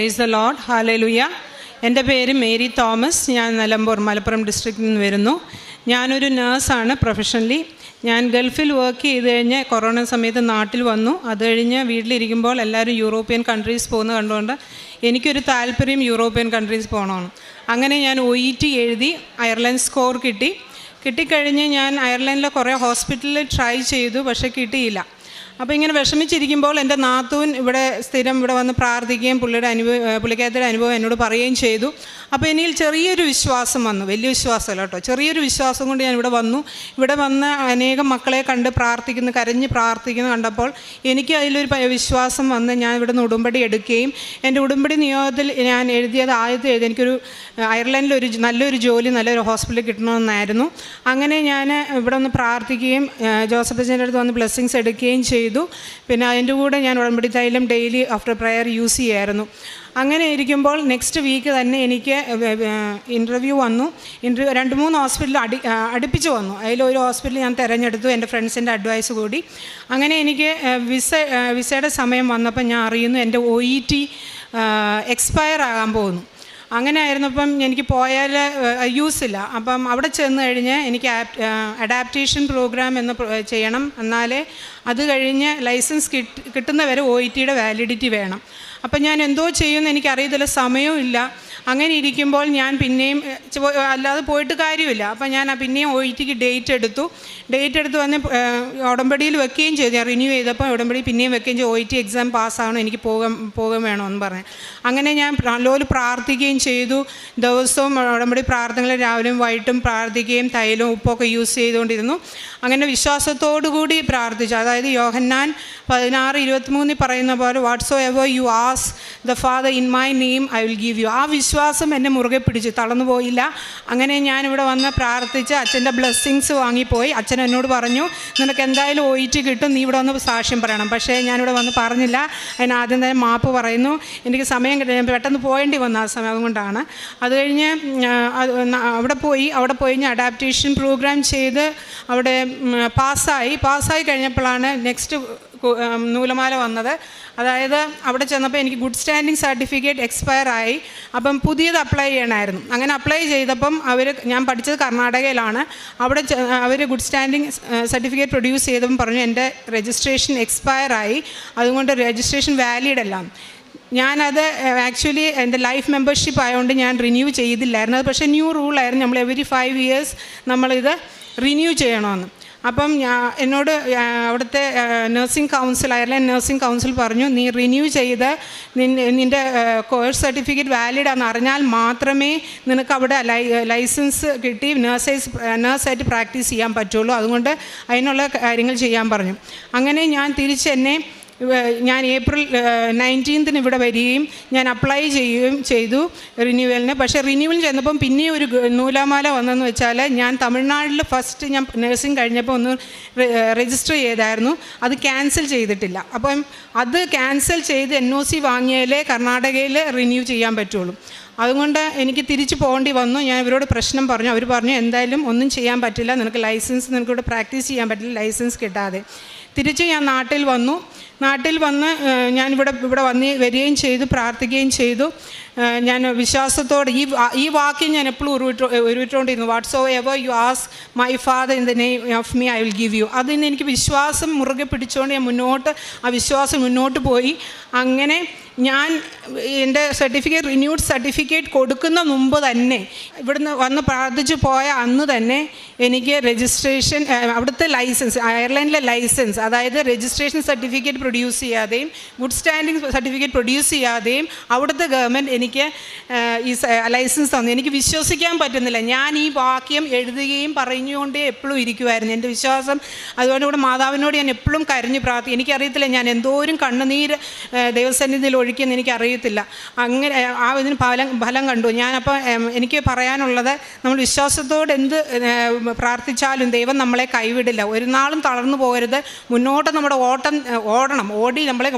Praise the load ഹാലലുയ എന്റെ പേര് Mary Thomas. ഞാൻ നിലമ്പൂർ മലപ്പുറം ഡിസ്ട്രിക്റ്റിൽ നിന്ന് വരുന്നു. ഞാനൊരു നേഴ്സാണ് പ്രൊഫഷണലി ഞാൻ ഗൾഫിൽ വർക്ക് ചെയ്ത് കഴിഞ്ഞ് കൊറോണ സമയത്ത് നാട്ടിൽ വന്നു. അത് കഴിഞ്ഞ് വീട്ടിലിരിക്കുമ്പോൾ എല്ലാവരും യൂറോപ്യൻ കൺട്രീസ് പോകുന്നത് കണ്ടുകൊണ്ട് എനിക്കൊരു താല്പര്യം യൂറോപ്യൻ കൺട്രീസ് പോകണമെന്ന് അങ്ങനെ ഞാൻ ഒ ഇ ടി എഴുതി അയർലൻഡ് സ്കോർ കിട്ടി. കിട്ടിക്കഴിഞ്ഞ് ഞാൻ അയർലൻഡിലെ കുറേ ഹോസ്പിറ്റലിൽ ട്രൈ ചെയ്തു പക്ഷേ കിട്ടിയില്ല. അപ്പോൾ ഇങ്ങനെ വിഷമിച്ചിരിക്കുമ്പോൾ എന്റെ നാത്തൂൻ ഇവിടെ സ്ഥിരം ഇവിടെ വന്ന് പ്രാർത്ഥിക്കുകയും പുള്ളിയുടെ അനുഭവം പുള്ളിക്കാരുടെ അനുഭവം എന്നോട് പറയുകയും ചെയ്തു. അപ്പോൾ എനിക്ക് ചെറിയൊരു വിശ്വാസം വന്നു. വലിയ വിശ്വാസമല്ല കേട്ടോ. ചെറിയൊരു വിശ്വാസം കൊണ്ട് ഞാൻ ഇവിടെ വന്നു. ഇവിടെ വന്ന് അനേകം മക്കളെ കണ്ട് പ്രാർത്ഥിക്കുന്നു കരഞ്ഞ് പ്രാർത്ഥിക്കുന്നു കണ്ടപ്പോൾ എനിക്ക് അതിലൊരു വിശ്വാസം വന്ന് ഞാൻ ഇവിടെ നിന്ന് ഉടുമ്പടി എടുക്കുകയും എന്റെ ഉടുമ്പടി നിയോഗത്തിൽ ഞാൻ എഴുതിയത് ആദ്യത്തെ എഴുതി. എനിക്കൊരു അയർലൻഡിലൊരു നല്ലൊരു ജോലി നല്ലൊരു ഹോസ്പിറ്റലിൽ കിട്ടണമെന്നായിരുന്നു. അങ്ങനെ ഞാൻ ഇവിടെ ഒന്ന് പ്രാർത്ഥിക്കുകയും ജോസഫ് അച്ഛന്റെ അടുത്ത് വന്ന് ബ്ലെസ്സിങ്സ് എടുക്കുകയും ചെയ്തു. പിന്നെ അതിന്റെ കൂടെ ഞാൻ ഉടമ്പടി തൈലം ഡെയിലി ആഫ്റ്റർ പ്രയർ യൂസ് ചെയ്യായിരുന്നു. അങ്ങനെ ഇരിക്കുമ്പോൾ നെക്സ്റ്റ് വീക്ക് തന്നെ എനിക്ക് ഇന്റർവ്യൂ വന്നു. ഇന്റർവ്യൂ രണ്ട് മൂന്ന് ഹോസ്പിറ്റലിൽ അടി അടുപ്പിച്ച് വന്നു. അതിലൊരു ഹോസ്പിറ്റൽ ഞാൻ തിരഞ്ഞെടുത്തു എന്റെ ഫ്രണ്ട്സിന്റെ അഡ്വൈസ് കൂടി. അങ്ങനെ എനിക്ക് വിസ വിസയുടെ സമയം വന്നപ്പോൾ ഞാൻ അറിയുന്നു എന്റെ ഒ ഇ ടി എക്സ്പയർ ആകാൻ പോകുന്നു. അങ്ങനെ ആയിരുന്നപ്പം എനിക്ക് പോയാൽ യൂസ് ഇല്ല. അപ്പം അവിടെ ചെന്ന് കഴിഞ്ഞ് എനിക്ക് അഡാപ്റ്റേഷൻ പ്രോഗ്രാം എന്ന് ചെയ്യണം. എന്നാലേ അത് കഴിഞ്ഞ് ലൈസൻസ് കിട്ടി കിട്ടുന്നവരെ ഒ ഇ ടിയുടെ വാലിഡിറ്റി വേണം. അപ്പം ഞാൻ എന്തോ ചെയ്യുമെന്ന് എനിക്കറിയത്തില്ല. സമയവും ഇല്ല. അങ്ങനെ ഇരിക്കുമ്പോൾ ഞാൻ പിന്നെയും അല്ലാതെ പോയിട്ട് കാര്യമില്ല. അപ്പം ഞാൻ പിന്നെയും ഒ ടിക്ക് ഡേറ്റ് എടുത്തു. ഡേറ്റ് എടുത്ത് വന്ന് ഉടമ്പടിയിൽ വെക്കുകയും ചെയ്തു. ഞാൻ റിന്യൂ ചെയ്തപ്പോൾ ഉടമ്പടി പിന്നെയും വെക്കുകയും ചെയ്തു. ഒ ടി എക്സാം പാസ്സാവണം എനിക്ക് പോകാൻ പോകാൻ വേണമെന്ന് പറഞ്ഞു. അങ്ങനെ ഞാൻ നല്ലപോലെ പ്രാർത്ഥിക്കുകയും ചെയ്തു. ദിവസവും ഉടമ്പടി പ്രാർത്ഥനകൾ രാവിലെയും വൈകിട്ടും പ്രാർത്ഥിക്കുകയും തൈലും ഉപ്പൊക്കെ യൂസ് ചെയ്തുകൊണ്ടിരുന്നു. അങ്ങനെ വിശ്വാസത്തോടു കൂടി പ്രാർത്ഥിച്ചു. അതായത് യോഹന്നാൻ പതിനാറ് ഇരുപത്തിമൂന്നിൽ പറയുന്ന പോലെ whatsoever you ask the father in my name I will give you ആ വിശ്വാസം എന്നെ മുറുകെ പിടിച്ചു തളർന്നു പോയില്ല. അങ്ങനെ ഞാനിവിടെ വന്ന് പ്രാർത്ഥിച്ച് അച്ഛന്റെ ബ്ലെസ്സിങ്സ് വാങ്ങിപ്പോയി. അച്ഛൻ എന്നോട് പറഞ്ഞു നിനക്ക് എന്തായാലും ഒ ഇ കിട്ടും നീ ഇവിടെ വന്ന് സാക്ഷ്യം പറയണം. പക്ഷേ ഞാനിവിടെ വന്ന് പറഞ്ഞില്ല. അതിന് ആദ്യം തന്നെ മാപ്പ് പറയുന്നു. എനിക്ക് സമയം കിട്ടില്ല പെട്ടെന്ന് പോകേണ്ടി വന്നു ആ സമയം അതുകൊണ്ടാണ്. അത് കഴിഞ്ഞ് അവിടെ പോയി അവിടെ പോയി ഞാൻ അഡാപ്റ്റേഷൻ പ്രോഗ്രാം ചെയ്ത് അവിടെ പാസ്സായി. പാസ്സായി കഴിഞ്ഞപ്പോഴാണ് നെക്സ്റ്റ് നൂലമാല വന്നത്. അതായത് അവിടെ ചെന്നപ്പോൾ എനിക്ക് ഗുഡ് സ്റ്റാൻഡിങ് സർട്ടിഫിക്കറ്റ് എക്സ്പയർ ആയി. അപ്പം പുതിയത് അപ്ലൈ ചെയ്യണമായിരുന്നു അങ്ങനെ അപ്ലൈ ചെയ്തപ്പം അവർ ഞാൻ പഠിച്ചത് കർണാടകയിലാണ്. അവിടെ അവർ ഗുഡ് സ്റ്റാൻഡിങ് സർട്ടിഫിക്കറ്റ് പ്രൊഡ്യൂസ് ചെയ്തപ്പം പറഞ്ഞു എന്റെ രജിസ്ട്രേഷൻ എക്സ്പയർ ആയി. അതുകൊണ്ട് രജിസ്ട്രേഷൻ വാലിഡ് അല്ല. ഞാനത് ആക്ച്വലി എന്റെ ലൈഫ് മെമ്പർഷിപ്പ് ആയതുകൊണ്ട് ഞാൻ റിന്യൂ ചെയ്തില്ലായിരുന്നു. അത് പക്ഷേ ന്യൂ റൂളായിരുന്നു നമ്മൾ എവറി ഫൈവ് ഇയേഴ്സ് നമ്മളിത് റിന്യൂ ചെയ്യണമെന്ന് അപ്പം എന്നോട് അവിടുത്തെ nursing council Ireland nursing council പറഞ്ഞു നീ റിന്യൂ ചെയ്ത് നിൻ- നിന്റെ കോഴ്സ് സർട്ടിഫിക്കറ്റ് വാലിഡ് ആണെന്ന് അറിഞ്ഞാൽ മാത്രമേ നിനക്ക് അവിടെ ലൈസൻസ് കിട്ടി നേഴ്സേഴ്സ് നേഴ്സായിട്ട് പ്രാക്ടീസ് ചെയ്യാൻ പറ്റുള്ളൂ. അതുകൊണ്ട് അതിനുള്ള കാര്യങ്ങൾ ചെയ്യാൻ പറഞ്ഞു. അങ്ങനെ ഞാൻ തിരിച്ച് എന്നെ ഇവ- ഞാൻ ഏപ്രിൽ നയന്റീൻത്തിന് ഇവിടെ വരികയും ഞാൻ അപ്ലൈ ചെയ്യുകയും ചെയ്തു റിന്യൂവലിന്. പക്ഷേ റിന്യൂവൽ ചെന്നപ്പം പിന്നെയും ഒരു നൂലാമാല വന്നെന്ന് വെച്ചാൽ ഞാൻ തമിഴ്നാട്ടിൽ ഫസ്റ്റ് ഞാൻ നഴ്സിംഗ് കഴിഞ്ഞപ്പോൾ ഒന്ന് രജിസ്റ്റർ ചെയ്തായിരുന്നു. അത് ക്യാൻസൽ ചെയ്തിട്ടില്ല. അപ്പം അത് ക്യാൻസൽ ചെയ്ത് എൻ ഒ സി വാങ്ങിയാലേ കർണാടകയിൽ റിന്യൂ ചെയ്യാൻ പറ്റുള്ളൂ. അതുകൊണ്ട് എനിക്ക് തിരിച്ചു പോകേണ്ടി വന്നു. ഞാൻ ഇവരോട് പ്രശ്നം പറഞ്ഞു. അവർ പറഞ്ഞു എന്തായാലും ഒന്നും ചെയ്യാൻ പറ്റില്ല. നിനക്ക് ലൈസൻസ് നിനക്കിവിടെ പ്രാക്ടീസ് ചെയ്യാൻ പറ്റില്ല. ലൈസൻസ് കിട്ടാതെ. തിരിച്ച് ഞാൻ നാട്ടിൽ വന്നു. നാട്ടിൽ വന്ന് ഞാനിവിടെ ഇവിടെ വന്ന് വരികയും ചെയ്തു പ്രാർത്ഥിക്കുകയും ചെയ്തു. ഞാൻ വിശ്വാസത്തോടെ ഈ ഈ വാക്യം ഞാൻ എപ്പോഴും ഉരുവിട്ട് ഉരുവിട്ടുകൊണ്ടിരുന്നു whatsoever you ask my father in the name of me I will give you അതിൽ നിന്ന് എനിക്ക് വിശ്വാസം മുറുകെ പിടിച്ചുകൊണ്ട് ഞാൻ മുന്നോട്ട് ആ വിശ്വാസം മുന്നോട്ട് പോയി. അങ്ങനെ ഞാൻ എന്റെ സർട്ടിഫിക്കറ്റ് റിന്യൂഡ് സർട്ടിഫിക്കറ്റ് കൊടുക്കുന്ന മുമ്പ് തന്നെ ഇവിടുന്ന് വന്ന് പ്രാർത്ഥിച്ചു പോയ അന്ന് തന്നെ എനിക്ക് രജിസ്ട്രേഷൻ അവിടുത്തെ ലൈസൻസ് അയർലൻഡിലെ ലൈസൻസ് അതായത് രജിസ്ട്രേഷൻ സർട്ടിഫിക്കറ്റ് പ്രൊഡ്യൂസ് ചെയ്യാതെയും ഗുഡ് സ്റ്റാൻഡിങ് സർട്ടിഫിക്കറ്റ് പ്രൊഡ്യൂസ് ചെയ്യാതെയും അവിടുത്തെ ഗവൺമെന്റ് എനിക്ക് ഈ ലൈസൻസ് തന്നു. എനിക്ക് വിശ്വസിക്കാൻ പറ്റുന്നില്ല. ഞാൻ ഈ വാക്യം എഴുതുകയും പറഞ്ഞുകൊണ്ടേ എപ്പോഴും ഇരിക്കുമായിരുന്നു എന്റെ വിശ്വാസം അതുകൊണ്ട് ഇവിടെ മാതാവിനോട് ഞാൻ എപ്പോഴും കരഞ്ഞു പ്രാർത്ഥി എനിക്കറിയത്തില്ല ഞാൻ എന്തോരം കണ്ണുനീര് ദൈവസന്നിധിയിൽ ഒഴിക്കുമെന്ന് എനിക്കറിയത്തില്ല. അങ്ങനെ ആ ഇതിന് ഫലം ഫലം കണ്ടു. ഞാനപ്പോൾ എനിക്ക് പറയാനുള്ളത് നമ്മൾ വിശ്വാസത്തോടെ എന്ത് പ്രാർത്ഥിച്ചാലും ദൈവം നമ്മളെ കൈവിടില്ല. ഒരു നാളും തളർന്നു പോകരുത്. മുന്നോട്ട് നമ്മുടെ ഓട്ടം ഏഹ്, ഓടണം ഓടി നമ്മളെ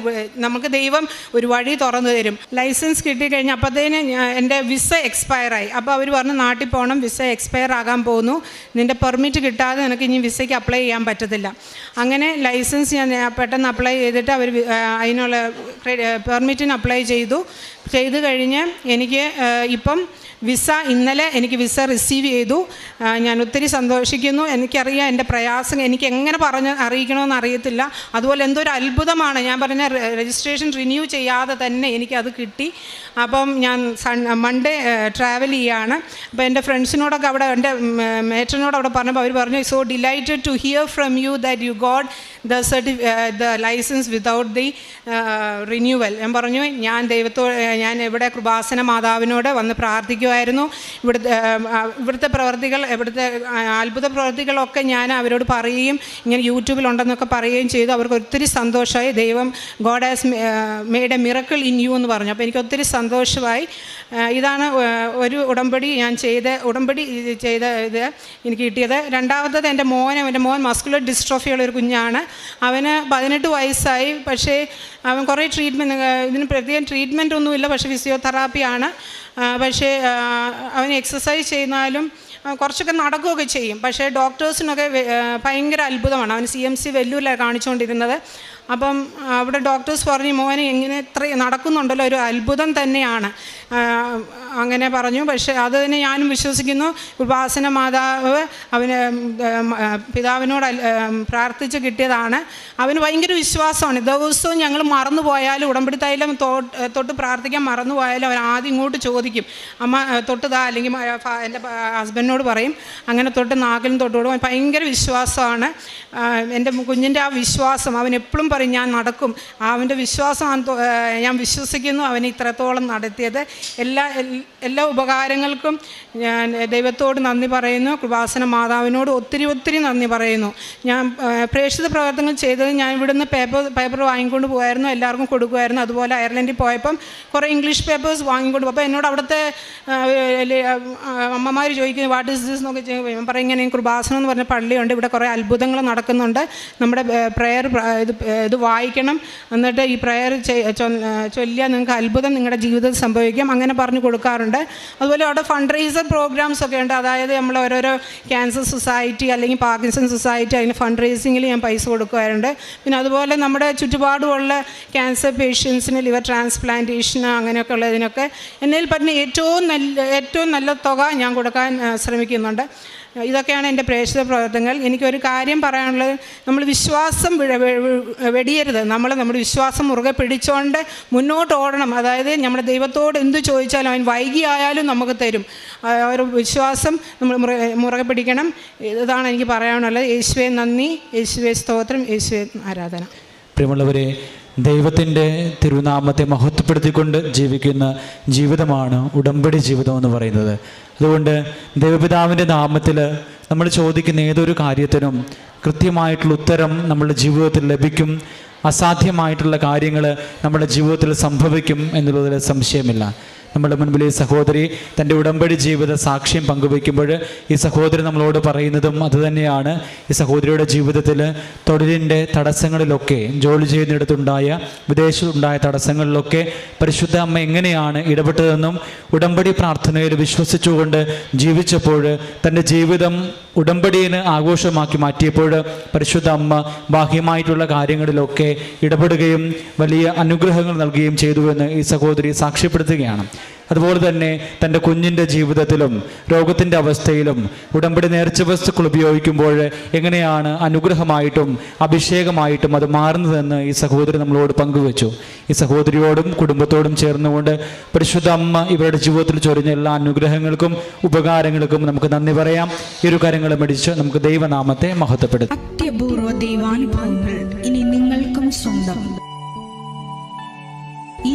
നമുക്ക് ദൈവം ഒരു വഴി തുറന്നു തരും. ലൈസൻസ് കിട്ടിക്കഴിഞ്ഞാൽ കഴിഞ്ഞ് അപ്പോഴത്തേന് എന്റെ വിസ എക്സ്പയറായി അപ്പോൾ അവർ പറഞ്ഞു നാട്ടിൽ പോകണം വിസ എക്സ്പയർ ആകാൻ പോകുന്നു നിന്റെ പെർമിറ്റ് കിട്ടാതെ നിനക്ക് ഇനി വിസയ്ക്ക് അപ്ലൈ ചെയ്യാൻ പറ്റത്തില്ല. അങ്ങനെ ലൈസൻസ് ഞാൻ പെട്ടെന്ന് അപ്ലൈ ചെയ്തിട്ട് അവർ അതിനുള്ള പെർമിറ്റിന് അപ്ലൈ ചെയ്തു. ചെയ്തു കഴിഞ്ഞ് എനിക്ക് ഇപ്പം വിസ ഇന്നലെ എനിക്ക് വിസ റിസീവ് ചെയ്തു. ഞാൻ ഒത്തിരി സന്തോഷിക്കുന്നു. എനിക്കറിയാം എന്റെ പ്രയാസം എനിക്ക് എങ്ങനെ പറഞ്ഞ് അറിയിക്കണമെന്ന് അറിയത്തില്ല. അതുപോലെ എന്തോ ഒരു അത്ഭുതമാണ്. ഞാൻ പറഞ്ഞ രജിസ്ട്രേഷൻ റിന്യൂ ചെയ്യാതെ തന്നെ എനിക്കത് കിട്ടി. അപ്പം ഞാൻ മൺഡേ ട്രാവൽ ചെയ്യാണ്. അപ്പോൾ എന്റെ ഫ്രണ്ട്സിനോടൊക്കെ അവിടെ എന്റെ മേറ്ററിനോട് അവിടെ പറഞ്ഞപ്പോൾ അവർ പറഞ്ഞു so delighted to hear from you that you got the certi the license without the renewal ഞാൻ പറഞ്ഞു ഞാൻ ദൈവത്തോ ഞാൻ ഇവിടെ കൃപാസന മാതാവിനോട് വന്ന് പ്രാർത്ഥിക്കുമായിരുന്നു ഇവിടുത്തെ ഇവിടുത്തെ പ്രവർത്തികൾ ഇവിടുത്തെ അത്ഭുത പ്രവർത്തികളൊക്കെ ഞാൻ അവരോട് പറയുകയും ഇങ്ങനെ യൂട്യൂബിലുണ്ടെന്നൊക്കെ പറയുകയും ചെയ്തു. അവർക്ക് ഒത്തിരി സന്തോഷമായി. ദൈവം God has made a miracle in you എന്ന് പറഞ്ഞു. അപ്പോൾ എനിക്ക് ഒത്തിരി സന്തോഷമായി. ഇതാണ് ഒരു ഉടമ്പടി ഞാൻ ചെയ്ത ഉടമ്പടി ചെയ്ത ഇത് എനിക്ക് കിട്ടിയത്. രണ്ടാമത്തത് എന്റെ മോൻ എന്റെ മോൻ മസ്കുലർ ഡിസ്ട്രോഫിയുള്ള ഒരു കുഞ്ഞാണ്. അവന് പതിനെട്ട് വയസ്സായി. പക്ഷേ അവൻ കുറേ ട്രീറ്റ്മെന്റ് ഇതിന് പ്രത്യേകം ട്രീറ്റ്മെന്റ് ഒന്നുമില്ല പക്ഷേ ഫിസിയോതെറാപ്പിയാണ് പക്ഷേ അവൻ എക്സസൈസ് ചെയ്യുന്നാലും കുറച്ചൊക്കെ നടക്കുകയൊക്കെ ചെയ്യും. പക്ഷേ ഡോക്ടേഴ്സിനൊക്കെ ഭയങ്കര അത്ഭുതമാണ്. അവൻ സി എം സി വെല്ലൂരിലാണ് കാണിച്ചുകൊണ്ടിരുന്നത്. അപ്പം അവിടെ ഡോക്ടേഴ്സ് പറഞ്ഞു മോനെ എങ്ങനെ ഇത്ര നടക്കുന്നുണ്ടല്ലോ ഒരു അത്ഭുതം തന്നെയാണ്. അങ്ങനെ പറഞ്ഞു. പക്ഷേ അത് തന്നെ ഞാനും വിശ്വസിക്കുന്നു. ഉപാസന മാതാവ് അവന് പിതാവിനോട് പ്രാർത്ഥിച്ച് കിട്ടിയതാണ്. അവന് ഭയങ്കര വിശ്വാസമാണ്. ദിവസവും ഞങ്ങൾ മറന്നു പോയാലും ഉടമ്പടി തൈലം തൊട്ട് പ്രാർത്ഥിക്കാൻ മറന്നു പോയാലും അവൻ ആദ്യം ഇങ്ങോട്ട് ചോദിക്കും. അമ്മ തൊട്ട് തൊട്ടുതാ? അല്ലെങ്കിൽ എന്റെ ഹസ്ബൻഡിനോട് പറയും. അങ്ങനെ തൊട്ട് നാക്കിലും തൊട്ട് കൊടുക്കും ഭയങ്കര വിശ്വാസമാണ്. എന്റെ കുഞ്ഞിന്റെ ആ വിശ്വാസം അവൻ എപ്പോഴും പറയും ഞാൻ നടക്കും. അവന്റെ വിശ്വാസം തൊ- ഞാൻ വിശ്വസിക്കുന്നു. അവൻ ഇത്രത്തോളം നടത്തിയത്. എല്ലാ എല്ലാ ഉപകാരങ്ങൾക്കും ഞാൻ ദൈവത്തോട് നന്ദി പറയുന്നു. കൃപാസന മാതാവിനോട് ഒത്തിരി ഒത്തിരി നന്ദി പറയുന്നു. ഞാൻ പ്രേക്ഷിത പ്രവർത്തനങ്ങൾ ചെയ്തത് ഞാൻ ഇവിടുന്ന് പേപ്പർ പേപ്പർ വാങ്ങിക്കൊണ്ട് പോകുമായിരുന്നു എല്ലാവർക്കും കൊടുക്കുമായിരുന്നു. അതുപോലെ അയർലൻഡിൽ പോയപ്പം കുറേ ഇംഗ്ലീഷ് പേപ്പേഴ്സ് വാങ്ങിക്കൊണ്ട് അപ്പോൾ എന്നോട് അവിടുത്തെ അമ്മമാർ ചോദിക്കും വാട്ട് ഇസ് ദിസ് എന്നൊക്കെ ഞാൻ പറയും ഇങ്ങനെ കൃപാസനം എന്ന് പറഞ്ഞ പള്ളിയുണ്ട്. ഇവിടെ കുറേ അത്ഭുതങ്ങൾ നടക്കുന്നുണ്ട്. നമ്മുടെ പ്രെയർ ഇത് ഇത് വായിക്കണം. എന്നിട്ട് ഈ പ്രെയർ ചൊല്ലിയാൽ നിങ്ങൾക്ക് അത്ഭുതം നിങ്ങളുടെ ജീവിതത്തിൽ സംഭവിക്കും. അങ്ങനെ പറഞ്ഞു കൊടുക്കാറുണ്ട്. അതുപോലെ അവിടെ ഫണ്ട് റൈസർ പ്രോഗ്രാംസ് ഒക്കെ ഉണ്ട്. അതായത് നമ്മൾ ഓരോരോ ക്യാൻസർ സൊസൈറ്റി അല്ലെങ്കിൽ പാർക്കിൻസൺ സൊസൈറ്റി അതിന് ഫണ്ട് റൈസിങ്ങിൽ ഞാൻ പൈസ കൊടുക്കാറുണ്ട് പിന്നെ അതുപോലെ നമ്മുടെ ചുറ്റുപാടുമുള്ള ക്യാൻസർ പേഷ്യൻസിന് ലിവർ ട്രാൻസ്പ്ലാന്റേഷന് അങ്ങനെയൊക്കെ ഉള്ളതിനൊക്കെ എന്നതിൽ പറ്റുന്ന ഏറ്റവും നല്ല ഏറ്റവും നല്ല തുക ഞാൻ കൊടുക്കാൻ ശ്രമിക്കുന്നുണ്ട്. ഇതൊക്കെയാണ് എന്റെ പ്രേക്ഷിത പ്രവർത്തനങ്ങൾ. എനിക്കൊരു കാര്യം പറയാനുള്ളത്. നമ്മൾ വിശ്വാസം വെടിയരുത്. നമ്മൾ നമ്മുടെ വിശ്വാസം മുറുകെ പിടിച്ചുകൊണ്ട് മുന്നോട്ട് ഓടണം. അതായത് നമ്മുടെ ദൈവത്തോട് എന്ത് ചോദിച്ചാലും അവൻ വൈകി ആയാലും നമുക്ക് തരും. ഒരു വിശ്വാസം നമ്മൾ മുറുകെ പിടിക്കണം. ഇതാണ് എനിക്ക് പറയാനുള്ളത്. യേശുവെ നന്ദി. യേശുവെ സ്തോത്രം. യേശുവെ ആരാധന. പ്രിയമുള്ളവരെ ദൈവത്തിന്റെ തിരുനാമത്തെ മഹത്വപ്പെടുത്തിക്കൊണ്ട് ജീവിക്കുന്ന ജീവിതമാണ് ഉടമ്പടി ജീവിതം എന്ന് പറയുന്നത്. അതുകൊണ്ട് ദൈവപിതാവിന്റെ നാമത്തിൽ നമ്മൾ ചോദിക്കുന്ന ഏതൊരു കാര്യത്തിനും കൃത്യമായിട്ടുള്ള ഉത്തരം നമ്മുടെ ജീവിതത്തിൽ ലഭിക്കും. അസാധ്യമായിട്ടുള്ള കാര്യങ്ങൾ നമ്മുടെ ജീവിതത്തിൽ സംഭവിക്കും എന്നുള്ളതിൽ സംശയമില്ല. നമ്മുടെ മുൻപിൽ ഈ സഹോദരി തന്റെ ഉടമ്പടി ജീവിത സാക്ഷ്യം പങ്കുവയ്ക്കുമ്പോൾ ഈ സഹോദരി നമ്മളോട് പറയുന്നതും അതുതന്നെയാണ് ഈ സഹോദരിയുടെ ജീവിതത്തിൽ തൊഴിലിന്റെ തടസ്സങ്ങളിലൊക്കെ ജോലി ചെയ്യുന്നിടത്തുണ്ടായ വിദേശത്തുണ്ടായ തടസ്സങ്ങളിലൊക്കെ പരിശുദ്ധ അമ്മ എങ്ങനെയാണ് ഇടപെട്ടതെന്നും ഉടമ്പടി പ്രാർത്ഥനയിൽ വിശ്വസിച്ചുകൊണ്ട് ജീവിച്ചപ്പോൾ തന്റെ ജീവിതം ഉടമ്പടിയെ ആഘോഷമാക്കി മാറ്റിയപ്പോൾ പരിശുദ്ധ അമ്മ ബാഹ്യമായിട്ടുള്ള കാര്യങ്ങളിലൊക്കെ ഇടപെടുകയും വലിയ അനുഗ്രഹങ്ങൾ നൽകുകയും ചെയ്തുവെന്ന് ഈ സഹോദരി സാക്ഷ്യപ്പെടുത്തുകയാണ്. അതുപോലെ തന്നെ തന്റെ കുഞ്ഞിന്റെ ജീവിതത്തിലും രോഗത്തിന്റെ അവസ്ഥയിലും ഉടമ്പടി നേർച്ച വസ്തുക്കൾ ഉപയോഗിക്കുമ്പോൾ എങ്ങനെയാണ് അനുഗ്രഹമായിട്ടും അഭിഷേകമായിട്ടും അത് മാറുന്നതെന്ന് ഈ സഹോദരി നമ്മളോട് പങ്കുവച്ചു. ഈ സഹോദരിയോടും കുടുംബത്തോടും ചേർന്നുകൊണ്ട് പരിശുദ്ധ അമ്മ ഇവരുടെ ജീവിതത്തിൽ ചൊരിഞ്ഞ എല്ലാ അനുഗ്രഹങ്ങൾക്കും ഉപകാരങ്ങൾക്കും നമുക്ക് നന്ദി പറയാം. ഈ ഒരു കാര്യങ്ങൾ മടിച്ച് നമുക്ക് ദൈവനാമത്തെ മഹത്വപ്പെടുത്തും. അത്യപൂർവ ദൈവാനുഭവങ്ങൾ ഇനി നിങ്ങൾക്കും ഈ